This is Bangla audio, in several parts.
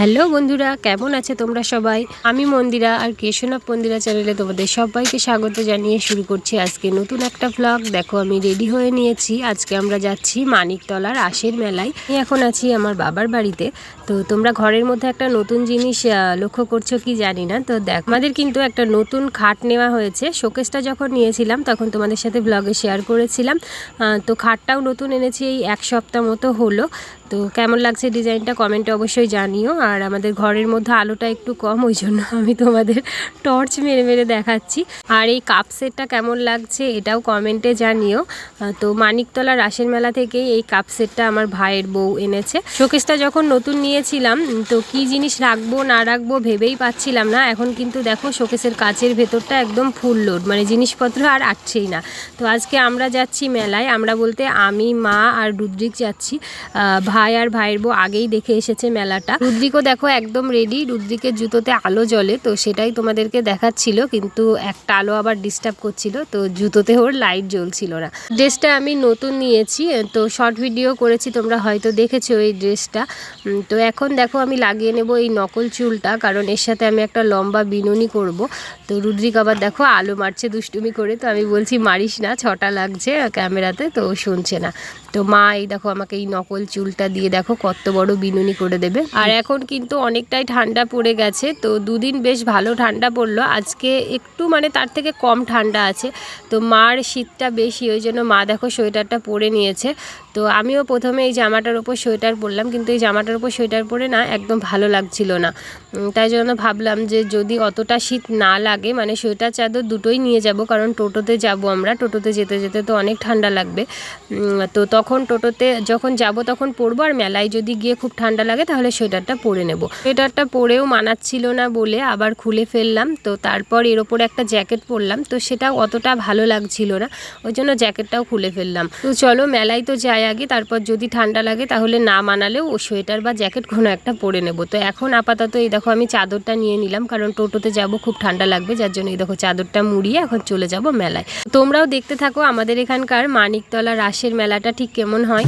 হ্যালো বন্ধুরা, কেমন আছে তোমরা সবাই? আমি মন্দিরা আর কেশনাথ মন্দিরা চ্যানেলে তোমাদের সবাইকে স্বাগত জানিয়ে শুরু করছি আজকে নতুন একটা ব্লগ দেখো, আমি রেডি হয়ে নিয়েছি। আজকে আমরা যাচ্ছি মানিকতলার আশের মেলায়। আমি এখন আছি আমার বাবার বাড়িতে। তো তোমরা ঘরের মধ্যে একটা নতুন জিনিস লক্ষ্য করছ কি জানি না? তো দেখ, আমাদের কিন্তু একটা নতুন খাট নেওয়া হয়েছে। শোকেসটা যখন নিয়েছিলাম, তখন তোমাদের সাথে ব্লগে শেয়ার করেছিলাম। তো খাটটাও নতুন এনেছি, এই এক সপ্তাহ মতো হলো। তো কেমন লাগছে ডিজাইনটা কমেন্টে অবশ্যই জানিও। আর আমাদের ঘরের মধ্যে আলোটা একটু কম ওই জন্য আমি তোমাদের টর্চ মেরে মেরে দেখাচ্ছি। আর এই কাপ সেটটা কেমন লাগছে এটাও কমেন্টে জানিও। তো মানিকতলা রাসের মেলা থেকেই এই কাপ সেটটা আমার ভাইয়ের বউ এনেছে। শোকেসটা যখন নতুন নিয়েছিলাম তো কি জিনিস রাখব না রাখব ভেবেই পাচ্ছিলাম না। এখন কিন্তু দেখো শোকেসের কাচের ভেতরটা একদম ফুল লোড মানে জিনিসপত্র আর আটছেই না। তো আজকে আমরা যাচ্ছি মেলায় আমরা বলতে আমি মা আর রুদ্রিক যাচ্ছি। আহ, ভাই আর ভাইয়ের বউ আগেই দেখে এসেছে মেলাটা। রুদ্রিকও দেখো একদম রেডি রুদ্রিকের জুতোতে আলো জ্বলে, তো সেটাই তোমাদেরকে দেখাচ্ছিল, কিন্তু একটা আলো আবার ডিস্টার্ব করছিল, তো জুতোতে ওর লাইট জ্বলছিল না। ড্রেসটা আমি নতুন নিয়েছি, তো শর্ট ভিডিও করেছি, তোমরা হয়তো দেখেছ এই ড্রেসটা তো এখন দেখো আমি লাগিয়ে নেব এই নকল চুলটা, কারণ এর সাথে আমি একটা লম্বা বিনুনি করব। তো রুদ্রিক আবার দেখো আলো মারছে দুষ্টুমি করে, তো আমি বলছি, মারিস না, ছটা লাগছে ক্যামেরাতে, তো শুনছে না। তো মা এই দেখো আমাকে এই নকল চুলটা দিয়ে দেখো কত বড় বিনুনি করে দেবে। আর এখন কিন্তু অনেকটাই ঠান্ডা পড়ে গেছে, তো দুদিন বেশ ভালো ঠান্ডা পড়ল। আজকে একটু মানে তার থেকে কম ঠান্ডা আছে, তো মার শীতটা বেশি, ওই জন্য মা দেখো সোয়েটারটা পরে নিয়েছে। তো আমিও প্রথমে এই জামাটার ওপর সোয়েটার পরলাম, কিন্তু এই জামাটার ওপর সোয়েটার পরে না একদম ভালো লাগছিল না। তাই জন্য ভাবলাম যে যদি অতটা শীত না লাগে মানে সোয়েটার চাদর দুটোই নিয়ে যাব, কারণ টোটোতে যাব আমরা। টোটোতে যেতে যেতে তো অনেক ঠান্ডা লাগবে। তো তখন টোটোতে যখন যাব তখন পরবো আর মেলায় যদি গিয়ে খুব ঠান্ডা লাগে, তাহলে সোয়েটারটা পরে নেব। সোয়েটারটা পরেও মানাচ্ছিল না বলে আবার খুলে ফেললাম। তো তারপর এর ওপরে একটা জ্যাকেট পরলাম। তো সেটা অতটা ভালো লাগছিল না, ওই জন্য জ্যাকেটটাও খুলে ফেললাম। তো চলো মেলায় তো যাই আগে, তারপর যদি ঠান্ডা লাগে তাহলে না মানালেও ও সোয়েটার বা জ্যাকেট কোনো একটা পরে নেব। তো এখন আপাতত এই দেখো আমি চাদরটা নিয়ে নিলাম, কারণ টোটোতে যাব খুব ঠান্ডা লাগবে, যার জন্য এই দেখো চাদরটা মুড়িয়ে এখন চলে যাব মেলায়। তোমরাও দেখতে থাকো আমাদের এখানকার মানিকতলা রাসের মেলাটা ঠিক কেমন হয়।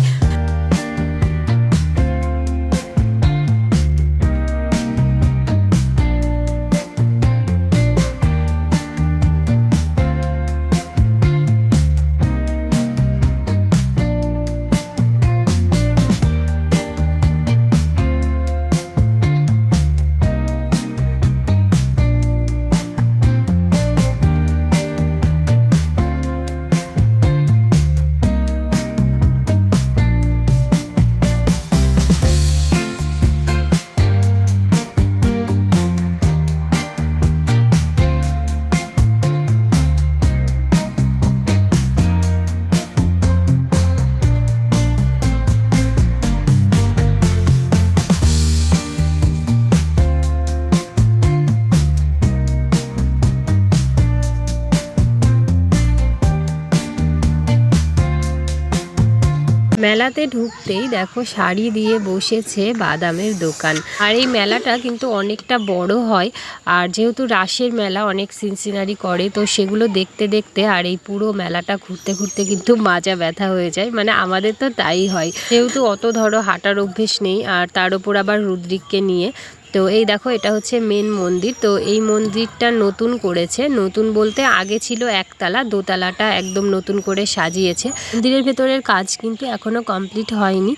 মেলাতে ঢুকতেই দেখো শাড়ি দিয়ে বসেছে বাদামের দোকান। আর এই মেলাটা কিন্তু অনেকটা বড় হয়। আর যেহেতু রাসের মেলা অনেক সিনসিনারি করে, তো সেগুলো দেখতে দেখতে আর এই পুরো মেলাটা ঘুরতে ঘুরতে কিন্তু মাজা ব্যথা হয়ে যায়। মানে আমাদের তো তাই হয়। যেহেতু অত ধরো হাঁটার অভ্যেস নেই, আর তার উপর আবার রুদ্রিককে নিয়ে তো এই দেখো, এটা হচ্ছে মেন মন্দির। তো এই মন্দিরটা নতুন করেছে। নতুন বলতে আগে ছিল একতলা, দোতলাটা একদম নতুন করে সাজিয়েছে। মন্দিরের ভেতরের কাজ কিন্তু এখনও কমপ্লিট হয়নি।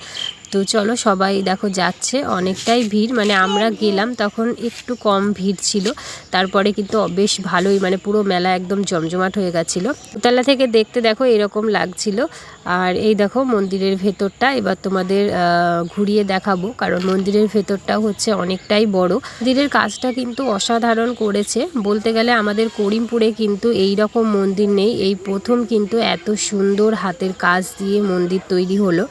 তো চলো সবাই দেখো যাচ্ছে। অনেকটাই ভিড় মানে আমরা গেলাম তখন একটু কম ভিড় ছিল। তারপরে কিন্তু বেশ ভালোই মানে পুরো মেলা একদম জমজমাট হয়ে গেছিল। দোতলা থেকে দেখতে দেখো এরকম লাগছিল। আর এই দেখো মন্দিরের ভেতরটা, এবার তোমাদের ঘুরিয়ে দেখাবো। কারণ মন্দিরের ভেতরটাও হচ্ছে অনেকটাই বড়। মন্দিরের কাজটা কিন্তু অসাধারণ করেছে। বলতে গেলে আমাদের করিমপুরে কিন্তু এই রকম মন্দির নেই। এই প্রথম কিন্তু এত সুন্দর হাতের কাজ দিয়ে মন্দির তৈরি হলো।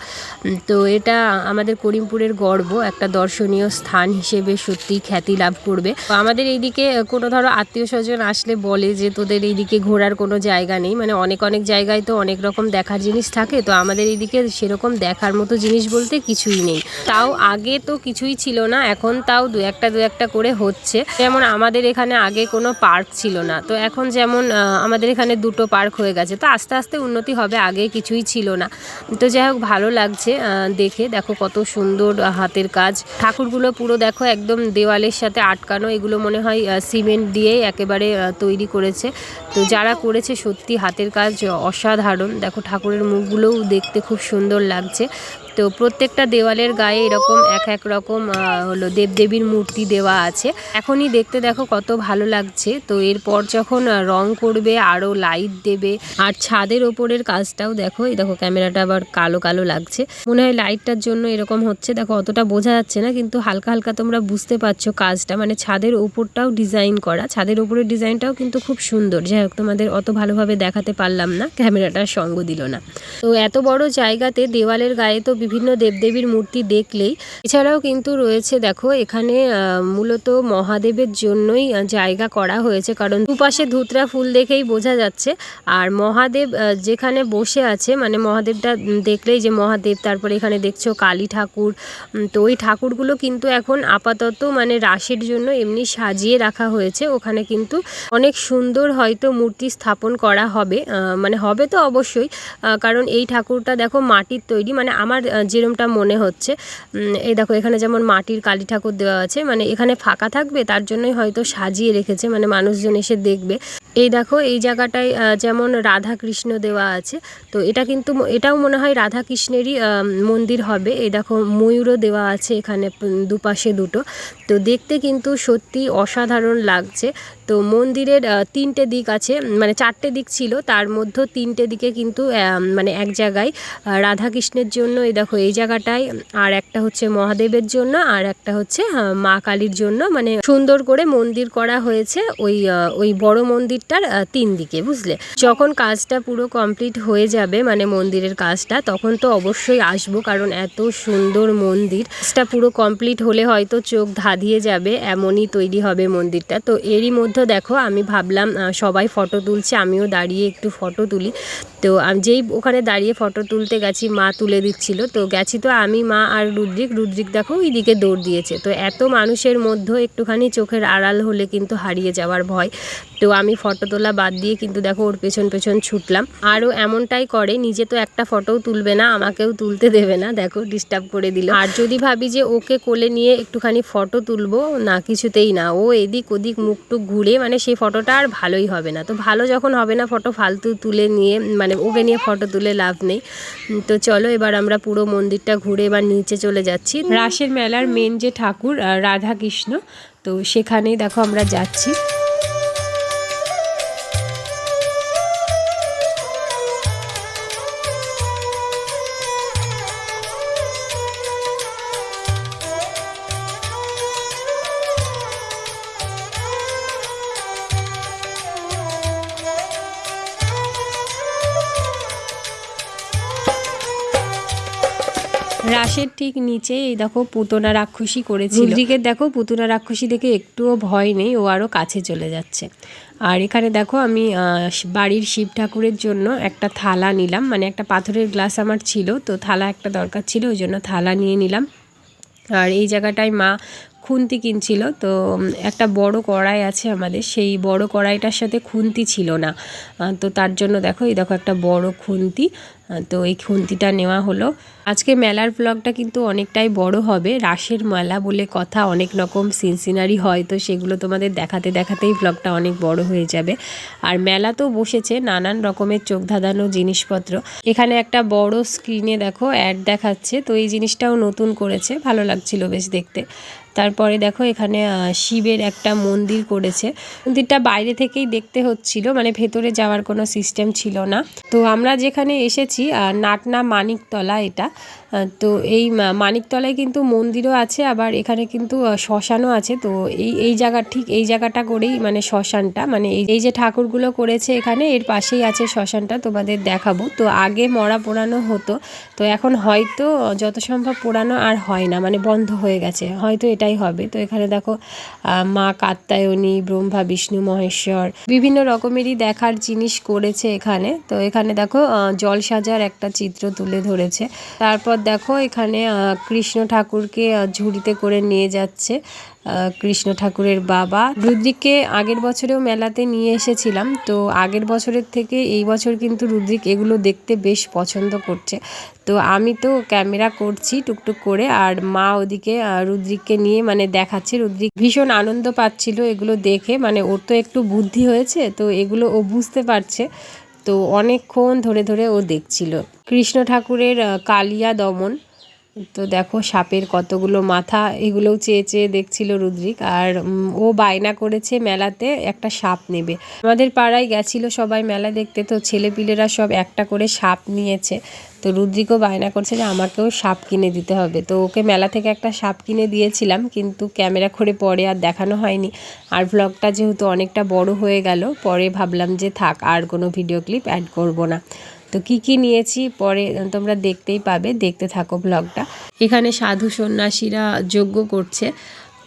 তো এটা আমাদের করিমপুরের গর্ব একটা দর্শনীয় স্থান হিসেবে সত্যি খ্যাতি লাভ করবে। আমাদের এইদিকে কোনো ধরো আত্মীয় স্বজন আসলে বলে যে তোদের এইদিকে ঘোরার কোনো জায়গা নেই। মানে অনেক অনেক জায়গায় তো অনেক রকম দেখার জিনিস থাকে। তো আমাদের এইদিকে সেরকম দেখার মতো জিনিস বলতে কিছুই নেই। তাও আগে তো কিছুই ছিল না, এখন তাও দু একটা দু একটা করে হচ্ছে। যেমন আমাদের এখানে আগে কোনো পার্ক ছিল না। তো এখন যেমন আমাদের এখানে দুটো পার্ক হয়ে গেছে। তো আস্তে আস্তে উন্নতি হবে, আগে কিছুই ছিল না। তো যাই হোক, ভালো লাগছে দেখে। দেখো দেখো কত সুন্দর হাতের কাজ। ঠাকুরগুলো পুরো দেখো একদম দেওয়ালের সাথে আটকানো, এগুলো মনে হয় সিমেন্ট দিয়েই একেবারে তৈরি করেছে। তো যারা করেছে সত্যি হাতের কাজ অসাধারণ। দেখো ঠাকুরের মুখগুলোও দেখতে খুব সুন্দর লাগছে। তো প্রত্যেকটা দেওয়ালের গায়ে এরকম এক এক রকম হলো দেবদেবীর মূর্তি দেওয়া আছে। এখনই দেখতে দেখো কত ভালো লাগছে। তো এরপর যখন রং করবে আরও লাইট দেবে, আর ছাদের ওপরের কাজটাও দেখো, এই দেখো ক্যামেরাটা আবার কালো কালো লাগছে। মনে হয় লাইটটার জন্য এরকম হচ্ছে। দেখো অতটা বোঝা যাচ্ছে না, কিন্তু হালকা হালকা তোমরা বুঝতে পারছ কাজটা। মানে ছাদের ওপরটাও ডিজাইন করা, ছাদের ওপরের ডিজাইনটাও কিন্তু খুব সুন্দর। যাই হোক, তোমাদের অত ভালোভাবে দেখাতে পারলাম না ক্যামেরাটার সঙ্গ দিল না। তো এত বড় জায়গাতে দেওয়ালের গায়ে তো বিভিন্ন দেবদেবীর মূর্তি দেখলেই। এছাড়াও কিন্তু রয়েছে, দেখো, এখানে মূলত মহাদেবের জন্যই জায়গা করা হয়েছে। কারণ দুপাশে ধুতরা ফুল দেখেই বোঝা যাচ্ছে। আর মহাদেব যেখানে বসে আছে মানে মহাদেবটা দেখলেই যে মহাদেব, তারপরে এখানে দেখছ কালী ঠাকুর তো ওই ঠাকুরগুলো কিন্তু এখন আপাতত মানে রাসের জন্য এমনি সাজিয়ে রাখা হয়েছে। ওখানে কিন্তু অনেক সুন্দর হয়তো মূর্তি স্থাপন করা হবে মানে হবে তো অবশ্যই কারণ এই ঠাকুরটা দেখো মাটির তৈরি মানে আমার যেরমটা মনে হচ্ছে। এই দেখো, এখানে যেমন মাটির কালী ঠাকুর দেওয়া আছে মানে এখানে ফাঁকা থাকবে, তার জন্যই হয়তো সাজিয়ে রেখেছে মানে মানুষজন এসে দেখবে। এই দেখো, এই জায়গাটায় যেমন রাধা কৃষ্ণ দেওয়া আছে, তো এটা কিন্তু এটাও মনে হয় রাধা কৃষ্ণেরই মন্দির হবে। এই দেখো, ময়ূরও দেওয়া আছে এখানে দুপাশে দুটো। তো দেখতে কিন্তু সত্যি অসাধারণ লাগছে। তো মন্দিরের তিনটে দিক আছে মানে চারটে দিক ছিল তার মধ্যে তিনটে দিকে কিন্তু মানে এক জায়গায় আহ, রাধা কৃষ্ণের জন্য এই দেখো এই জায়গাটায় আর একটা হচ্ছে মহাদেবের জন্য আর একটা হচ্ছে মা কালীর জন্য মানে সুন্দর করে মন্দির করা হয়েছে ওই ওই বড় মন্দিরটার তিন দিকে বুঝলে? যখন কাজটা পুরো কমপ্লিট হয়ে যাবে মানে মন্দিরের কাজটা তখন তো অবশ্যই আসব কারণ এত সুন্দর মন্দির। কাজটা পুরো কমপ্লিট হলে হয়তো চোখ ধাঁধিয়ে যাবে এমনই তৈরি হবে মন্দিরটা। তো এরই মধ্যে দেখো, আমি ভাবলাম সবাই ফটো তুলছে, আমিও দাঁড়িয়ে একটু ফটো তুলি। তো আমি যেই ওখানে দাঁড়িয়ে ফটো তুলতে গেছি, মা তুলে দিচ্ছিল। তো গেছি তো আমি, মা আর রুদ্রিক। রুদ্রিক দেখো ওইদিকে দৌড় দিয়েছে। তো এত মানুষের মধ্যে একটুখানি চোখের আড়াল হলে কিন্তু হারিয়ে যাওয়ার ভয়। তো আমি ফটো তোলা বাদ দিয়ে কিন্তু দেখো ওর পেছন পেছন ছুটলাম। আরও এমনটাই করে নিজে তো একটা ফটোও তুলবে না আমাকেও তুলতে দেবে না দেখো ডিস্টার্ব করে দিল। আর যদি ভাবি যে ওকে কোলে নিয়ে একটুখানি ফটো তুলবো না কিছুতেই না ও এদিক ওদিক মুখ টুক ঘুরে মানে সেই ফটোটা আর ভালোই হবে না। তো ভালো যখন হবে না ফটো ফালতু তুলে নিয়ে মানে ওকে নিয়ে ফটো তুলে লাভ নেই। তো চলো এবার আমরা পুরো মন্দিরটা ঘুরে এবার নিচে চলে যাচ্ছি। রাসের মেলার মেন যে ঠাকুর আহ, রাধা কৃষ্ণ তো সেখানেই দেখো আমরা যাচ্ছি। রাসের ঠিক নিচে এই দেখো পুতনা রাক্ষসী করেছিল। রুদ্রিকের দেখো পুতনা রাক্ষসী দেখে একটুও ভয় নেই, ও আরও কাছে চলে যাচ্ছে। আর এখানে দেখো আমি বাড়ির শিব ঠাকুরের জন্য একটা থালা নিলাম মানে একটা পাথরের গ্লাস আমার ছিল, তো থালা একটা দরকার ছিল, ওই জন্য থালা নিয়ে নিলাম। আর এই জায়গাটায় মা খুন্তি কিনছিল। তো একটা বড় কড়াই আছে আমাদের। সেই বড় কড়াইটার সাথে খুন্তি ছিল না। তো তার জন্য দেখো, এই দেখো একটা বড় খুন্তি। তো এই খুন্তিটা নেওয়া হলো। আজকে মেলার ব্লগটা কিন্তু অনেকটাই বড় হবে। রাসের মেলা বলে কথা অনেক রকম সিন সিনারি হয়, তো সেগুলো তোমাদের দেখাতে দেখাতেই ব্লগটা অনেক বড় হয়ে যাবে। আর মেলা তো বসেছে, নানান রকমের চোখ ধাঁধানো জিনিসপত্র। এখানে একটা বড় স্ক্রিনে দেখো অ্যাড দেখাচ্ছে। তো এই জিনিসটাও নতুন করেছে। ভালো লাগছিল বেশ দেখতে। তারপরে দেখো এখানে শিবের একটা মন্দির করেছে। মন্দিরটা বাইরে থেকেই দেখতে হচ্ছিল মানে ভেতরে যাওয়ার কোনো সিস্টেম ছিল না। তো আমরা যেখানে এসেছি নাটনা মানিকতলা এটা। তো এই মানিকতলায় কিন্তু মন্দিরও আছে, আবার এখানে কিন্তু শ্মশানও আছে। তো এই এই জায়গা, ঠিক এই জায়গাটা করেই মানে শ্মশানটা মানে এই যে ঠাকুরগুলো করেছে এখানে, এর পাশেই আছে শ্মশানটা, তোমাদের দেখাবো। তো আগে মরা পোড়ানো হতো, তো এখন হয়তো যত সম্ভব পোড়ানো আর হয় না মানে বন্ধ হয়ে গেছে। হয়তো এটাই হবে। তো এখানে দেখো মা কাত্তায়নী ব্রহ্মা, বিষ্ণু, মহেশ্বর বিভিন্ন রকমেরই দেখার জিনিস করেছে এখানে। তো এখানে দেখো জল সাজার একটা চিত্র তুলে ধরেছে। তারপর দেখো এখানে কৃষ্ণ ঠাকুরকে ঝুড়িতে করে নিয়ে যাচ্ছে। কৃষ্ণ ঠাকুরের বাবা। রুদ্রিককে আগের বছরেও মেলাতে নিয়ে এসেছিলাম, তো আগের বছরের থেকে এই বছর কিন্তু রুদ্রিক এগুলো দেখতে বেশ পছন্দ করছে। তো আমি তো ক্যামেরা করছি টুকটুক করে, আর মা ওদিকে রুদ্রিককে নিয়ে মানে দেখাচ্ছে। রুদ্রিক ভীষণ আনন্দ পাচ্ছিল এগুলো দেখে মানে ওর তো একটু বুদ্ধি হয়েছে, তো এগুলো ও বুঝতে পারছে। তো অনেকক্ষণ ধরে ধরে ও দেখছিল। কৃষ্ণ ঠাকুরের কালিয়া দমন তো দেখো সাপের কতগুলো মাথা, এগুলোও চেয়ে চেয়ে দেখছিল রুদ্রিক আর ও বায়না করেছে মেলাতে একটা সাপ নেবে। আমাদের পাড়ায় গেছিল সবাই মেলা দেখতে, তো ছেলেপিলেরা সব একটা করে সাপ নিয়েছে। তো রুদ্রিকও বায়না করছে যে আমাকেও সাপ কিনে দিতে হবে। তো ওকে মেলা থেকে একটা সাপ কিনে দিয়েছিলাম, কিন্তু ক্যামেরা করে পরে আর দেখানো হয়নি। আর ব্লগটা যেহেতু অনেকটা বড় হয়ে গেল, পরে ভাবলাম যে থাক, আর কোনো ভিডিও ক্লিপ অ্যাড করব না। তো কি কি নিয়েছি পরে তোমরা দেখতেই পাবে, দেখতে থাকো ব্লগটা এখানে সাধু সন্ন্যাসীরা যজ্ঞ করছে।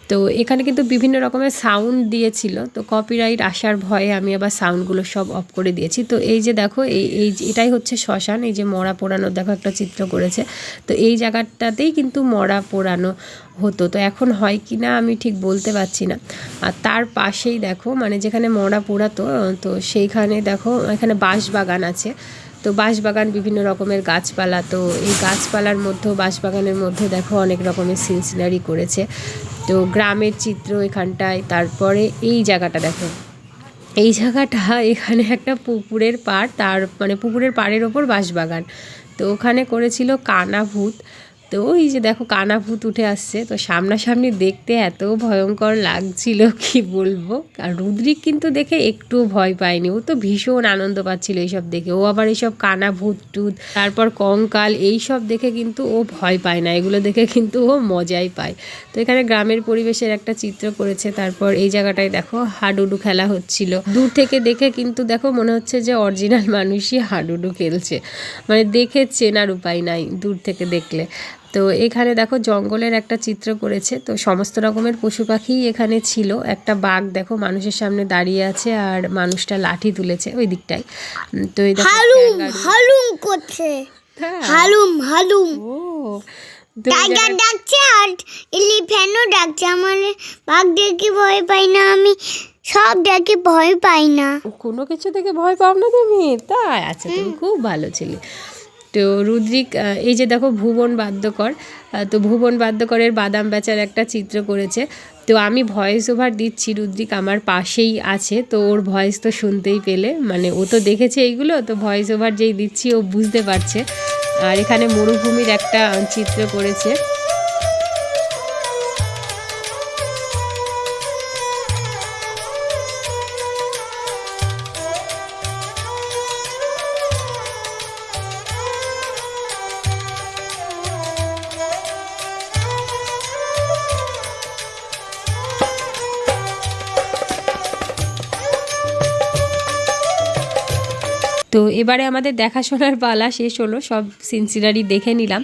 তো এখানে কিন্তু বিভিন্ন রকমের সাউন্ড দিয়েছিল। তো কপিরাইট আসার ভয়ে আমি আবার সাউন্ডগুলো সব অফ করে দিয়েছি। তো এই যে দেখো, এই এই এটাই হচ্ছে শ্মশান, এই যে মরা পোড়ানোর দেখো একটা চিত্র করেছে। তো এই জায়গাটাতেই কিন্তু মরা পোড়ানো হতো। তো এখন হয় কি না আমি ঠিক বলতে পারছি না। আর তার পাশেই দেখো মানে যেখানে মরা পোড়াতো, তো সেইখানে দেখো, এখানে বাঁশ বাগান আছে। তো বাঁশবাগান বিভিন্ন রকমের গাছপালা, তো এই গাছপালার মধ্যেও, বাঁশবাগানের মধ্যে দেখো অনেক রকমের সিনসিনারি করেছে। তো গ্রামের চিত্র এখানটায়, তারপরে এই জায়গাটা দেখো। এই জায়গাটা এখানে একটা পুকুরের পাড়, তার মানে পুকুরের পাড়ের ওপর বাঁশবাগান। তো ওখানে করেছিল কানা ভূত তো ওই যে দেখো কানা ভূত উঠে আসছে। তো সামনাসামনি দেখতে এত ভয়ঙ্কর লাগছিল, কি বলব? আর রুদ্রিক কিন্তু দেখে একটু ভয় পায়নি। ও তো ভীষণ আনন্দ পাচ্ছিল এইসব দেখে। ও আবার এইসব কানা ভূত টুত, তারপর কঙ্কাল, এইসব দেখে কিন্তু ও ভয় পায় না। এগুলো দেখে কিন্তু ও মজাই পায়। তো এখানে গ্রামের পরিবেশের একটা চিত্র করেছে। তারপর এই জায়গাটায় দেখো হাডুডু খেলা হচ্ছিল। দূর থেকে দেখে কিন্তু দেখো মনে হচ্ছে যে অরিজিনাল মানুষই হাডুডু খেলছে। মানে দেখে চেনার উপায় নাই দূর থেকে দেখলে। তো এখানে দেখো জঙ্গলের একটা চিত্র করেছে। তো সমস্ত রকমের পশু পাখি এখানে ছিল। একটা বাঘ দেখো মানুষের সামনে দাঁড়িয়ে আছে আর মানুষটা লাঠি তুলেছে ওই দিকটায়। তো এই দেখো হালুম হালুম করছে। হ্যাঁ। হালুম হালুম। টাইগার ডাকছে আর এলিফ্যান্টও ডাকছে। আমার বাঘ দেখে ভয় পাই না আমি সব দেখে ভয় পাই না। কোনো কিছু থেকে ভয় পাও না তুমি? তাই? আচ্ছা তুমি খুব ভালো ছিলে। তো রুদ্রিক এই যে দেখো ভুবন বাদ্যকর তো ভুবন বাদ্যকরের বাদাম বেচার একটা চিত্র করেছে। তো আমি ভয়েস ওভার দিচ্ছি, রুদ্রিক আমার পাশেই আছে, তো ওর ভয়েস তো শুনতেই পেলে। মানে ও তো দেখেছে এইগুলো, তো ভয়েস ওভার যেই দিচ্ছি ও বুঝতে পারছে। আর এখানে মরুভূমির একটা চিত্র করেছে। তো এবারে আমাদের দেখাশোনার পালা শেষ হলো, সব সিনসিনারি দেখে নিলাম।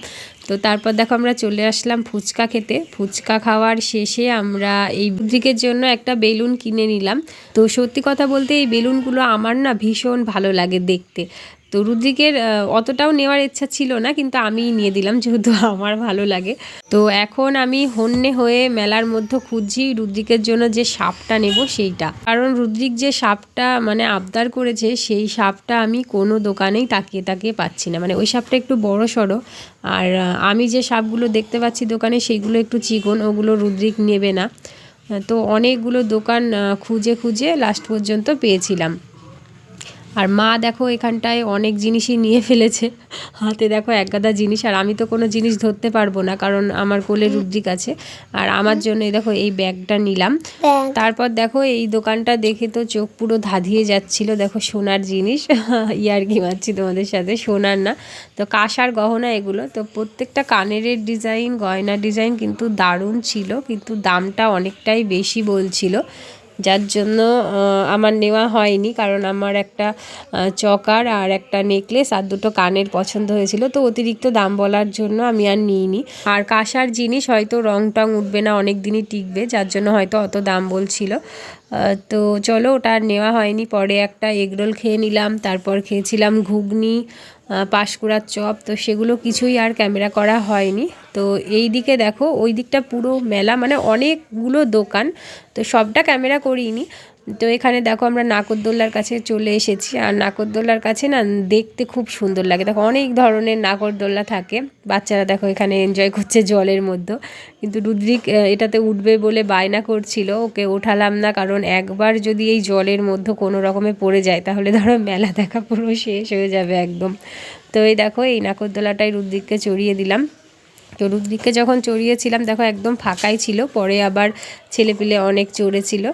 তো তারপর দেখো আমরা চলে আসলাম ফুচকা খেতে। ফুচকা খাওয়ার শেষে আমরা এই বুদ্রিকের জন্য একটা বেলুন কিনে নিলাম। তো সত্যি কথা বলতে এই বেলুনগুলো আমার না ভীষণ ভালো লাগে দেখতে। তো রুদ্রিকের অতটাও নেওয়ার ইচ্ছা ছিল না, কিন্তু আমিই নিয়ে দিলাম যেহেতু আমার ভালো লাগে। তো এখন আমি হন্যে হয়ে মেলার মধ্যে খুঁজছি রুদ্রিকের জন্য যে সাপটা নেব সেইটা। কারণ রুদ্রিক যে সাপটা মানে আবদার করেছে, সেই সাপটা আমি কোনো দোকানেই তাকিয়ে তাকিয়ে পাচ্ছি না। মানে ওই সাপটা একটু বড় সড়ো, আর আমি যে সাপগুলো দেখতে পাচ্ছি দোকানে, সেইগুলো একটু চিকন, ওগুলো রুদ্রিক নেবে না। তো অনেকগুলো দোকান খুঁজে খুঁজে লাস্ট পর্যন্ত পেয়েছিলাম। আর মা দেখো এখানটায় অনেক জিনিসই নিয়ে ফেলেছে। হাতে দেখো এক গাদা জিনিস আর আমি তো কোনো জিনিস ধরতে পারব না কারণ আমার কোলে রুদ্রিক আছে। আর আমার জন্য দেখো এই ব্যাগটা নিলাম। তারপর দেখো এই দোকানটা দেখে তো চোখ পুরো ধাঁধিয়ে যাচ্ছিল দেখো সোনার জিনিস। ইয়ার কি মারছি তোমাদের সাথে সোনার না। তো কাঁসার গহনা এগুলো তো প্রত্যেকটা কানের ডিজাইন গয়না ডিজাইন কিন্তু দারুণ ছিল কিন্তু দামটা অনেকটাই বেশি বলছিল। যার জন্য আমার নেওয়া হয়নি কারণ আমার একটা চকার আর একটা নেকলেস আর দুটো কানের পছন্দ হয়েছিল। তো অতিরিক্ত দাম বলার জন্য আমি আর নিইনি। আর কাঁসার জিনিস হয়তো রং টং উঠবে না অনেক দিনই টিকবে, যার জন্য হয়তো অত দাম বলছিল। তো চলো, ওটা আর নেওয়া হয়নি। পরে একটা এগরোল খেয়ে নিলাম, তারপর খেয়েছিলাম ঘুগনি পাঁশকুড়ার চপ, তো সেগুলো কিছুই আর ক্যামেরা করা হয়নি। তো এই দিকে দেখো, ওই দিকটা পুরো মেলা মানে অনেকগুলো দোকান, তো সবটা ক্যামেরা করিনি। তো এখানে দেখো আমরা নাকরদোল্লার কাছে চলে এসেছি। আর নাকরদোল্লার কাছে না দেখতে খুব সুন্দর লাগে। দেখো অনেক ধরনের নাকরদোল্লা থাকে। বাচ্চারা দেখো এখানে এনজয় করছে জলের মধ্যে। কিন্তু রুদ্রিক এটাতে উঠবে বলে বায়না করছিল। ওকে ওঠালাম না কারণ একবার যদি এই জলের মধ্যে কোনো রকমে পড়ে যায়, তাহলে ধরো মেলা দেখা পুরো শেষ হয়ে যাবে একদম। তো এই দেখো এই নাকরদোলাটাই রুদ্রিককে চড়িয়ে দিলাম। তো রুদ্রিককে যখন চড়িয়েছিলাম, দেখো একদম ফাঁকাই ছিল। পরে আবার ছেলেপিলে অনেক চড়েছিল।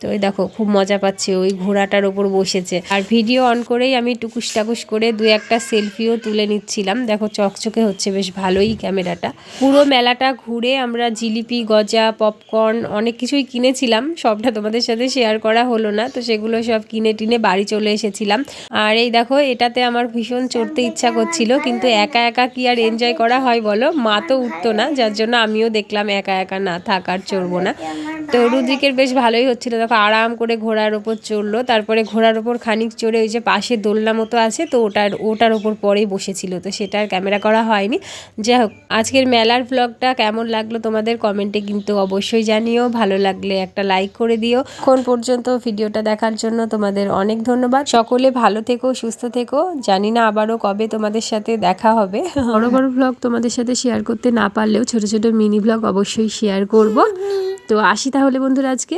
তো ওই দেখো, খুব মজা পাচ্ছে, ওই ঘোড়াটার ওপর বসেছে। আর ভিডিও অন করেই আমি টুকুস টাকুস করে দু একটা সেলফিও তুলে নিচ্ছিলাম। দেখো, চকচকে হচ্ছে, বেশ ভালোই ক্যামেরাটা পুরো মেলাটা ঘুরে আমরা জিলিপি, গজা পপকর্ন অনেক কিছুই কিনেছিলাম। সবটা তোমাদের সাথে শেয়ার করা হলো না, তো সেগুলো সব কিনে টিনে বাড়ি চলে এসেছিলাম। আর এই দেখো, এটাতে আমার ভীষণ চড়তে ইচ্ছা করছিল, কিন্তু একা একা কি আর এনজয় করা হয় বলো? মা তো উঠতো না, যার জন্য আমিও দেখলাম একা একা না থাকার চড়বো না। তো রুদ্রিকের বেশ ভালোই হচ্ছিল। দেখো আরাম করে ঘোড়ার ওপর চড়লো। তারপরে ঘোড়ার ওপর খানিক চড়ে ওই যে পাশে দোলনা মতো আছে, তো ওটার ওটার ওপর পরেই বসেছিল। তো সেটা আর ক্যামেরা করা হয়নি। যাই হোক, আজকের মেলার ব্লগটা কেমন লাগল তোমাদের কমেন্টে কিন্তু অবশ্যই জানিও। ভালো লাগলে একটা লাইক করে দিও। কোন পর্যন্ত ভিডিওটা দেখার জন্য তোমাদের অনেক ধন্যবাদ। সকলে ভালো থেকো, সুস্থ থেকো। জানি না আবারও কবে তোমাদের সাথে দেখা হবে। বড় বড় ব্লগ তোমাদের সাথে শেয়ার করতে না পারলেও ছোট ছোট মিনি ব্লগ অবশ্যই শেয়ার করব। তো আসি তাহলে বন্ধুরা আজকে।